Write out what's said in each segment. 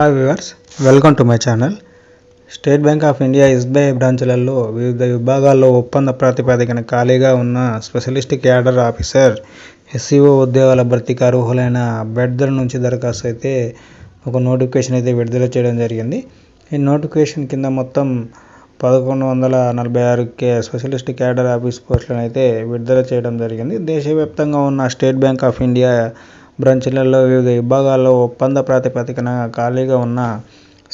Hi viewers welcome to my channel State Bank of India SBI బ్రాంచ్లలో వివిధ విభాగాల్లో ఒప్పంద ప్రాతిపదికన ఖాళీగా ఉన్న స్పెషలిస్ట్ క్యాడర్ ఆఫీసర్ ఎస్సీఓ ఉద్యోగాల భర్తీకి అర్హులైన అభ్యర్థుల నుంచి దరఖాస్తు అయితే ఒక నోటిఫికేషన్ అయితే విడుదల చేయడం జరిగింది. ఈ నోటిఫికేషన్ కింద మొత్తం పదకొండు వందల నలభై ఆరు కే స్పెషలిస్ట్ క్యాడర్ ఆఫీస్ పోస్టులను అయితే విడుదల చేయడం జరిగింది. దేశవ్యాప్తంగా ఉన్న స్టేట్ బ్యాంక్ ఆఫ్ ఇండియా బ్రాంచ్లలో వివిధ విభాగాల్లో ఒప్పంద ప్రాతిపదికన ఖాళీగా ఉన్న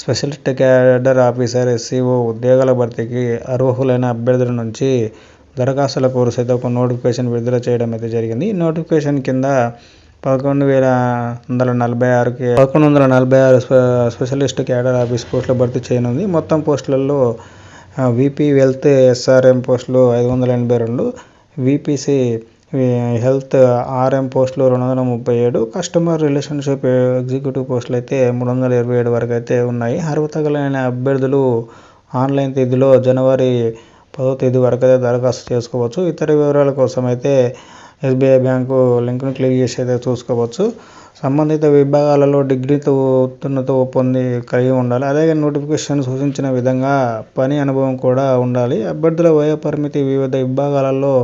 స్పెషలిస్ట్ క్యాడర్ ఆఫీసర్ ఎస్సీఓ ఉద్యోగాల భర్తీకి అర్హులైన అభ్యర్థుల నుంచి దరఖాస్తుల కోరు అయితే ఒక నోటిఫికేషన్ విడుదల చేయడం అయితే జరిగింది. ఈ నోటిఫికేషన్ కింద పదకొండు వేల వందల నలభై ఆరుకి పదకొండు వందల నలభై ఆరు స్పెషలిస్ట్ క్యాడర్ ఆఫీస్ పోస్టులు భర్తీ చేయనుంది. మొత్తం పోస్టులలో విపి వెల్త్ ఎస్ఆర్ఎం పోస్టులు ఐదు వందల ఎనభై రెండు విపిసి హెల్త్ ఆర్ఎం పోస్టులు రెండు వందల ముప్పై ఏడు కస్టమర్ రిలేషన్షిప్ ఎగ్జిక్యూటివ్ పోస్టులు అయితే మూడు వందల ఇరవై ఏడు వరకు అయితే ఉన్నాయి. అర్హత కలిగిన అభ్యర్థులు ఆన్లైన్ తేదీలో జనవరి పదో తేదీ వరకు అయితే దరఖాస్తు చేసుకోవచ్చు. ఇతర వివరాల కోసం అయితే ఎస్బీఐ బ్యాంకు లింక్ను క్లిక్ చేసి అయితే చూసుకోవచ్చు. సంబంధిత విభాగాలలో డిగ్రీతో ఉత్తీర్ణత పొంది కలిగి ఉండాలి. అలాగే నోటిఫికేషన్ సూచించిన విధంగా పని అనుభవం కూడా ఉండాలి. అభ్యర్థుల వయో పరిమితి వివిధ విభాగాలలో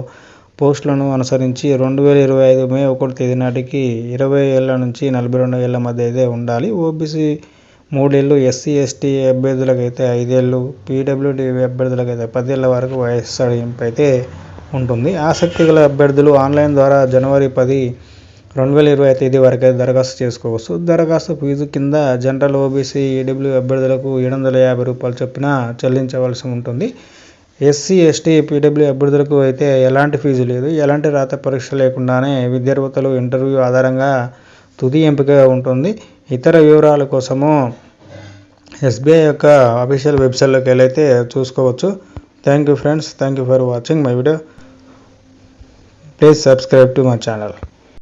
పోస్టులను అనుసరించి రెండు వేల ఇరవై ఐదు మే ఒకటి తేదీ నాటికి ఇరవై ఏళ్ళ నుంచి నలభై రెండు ఏళ్ళ మధ్య అయితే ఉండాలి. ఓబీసీ మూడేళ్ళు ఎస్సీ ఎస్టీ అభ్యర్థులకు అయితే ఐదేళ్ళు పీడబ్ల్యూడి అభ్యర్థులకు అయితే పదేళ్ళ వరకు వయస్సు సడలింపు అయితే ఉంటుంది. ఆసక్తి గల అభ్యర్థులు ఆన్లైన్ ద్వారా జనవరి పది రెండు వేల ఇరవై తేదీ వరకు అయితే దరఖాస్తు చేసుకోవచ్చు. దరఖాస్తు ఫీజు కింద జనరల్ ఓబీసీ ఈడబ్ల్యూ అభ్యర్థులకు ఏడు వందల యాభై రూపాయలు చొప్పున చెల్లించవలసి ఉంటుంది. ఎస్సీ ఎస్టీ పీడబ్ల్యూ అభ్యర్థులకు అయితే ఎలాంటి ఫీజు లేదు. ఎలాంటి రాత పరీక్ష లేకుండానే విద్యార్థులు ఇంటర్వ్యూ ఆధారంగా తుది ఎంపిక ఉంటుంది. ఇతర వివరాల కోసము ఎస్బీఐ యొక్క అఫీషియల్ వెబ్సైట్లోకి వెళ్ళైతే చూసుకోవచ్చు. Thank you friends thank you for watching my video. Please subscribe to my channel.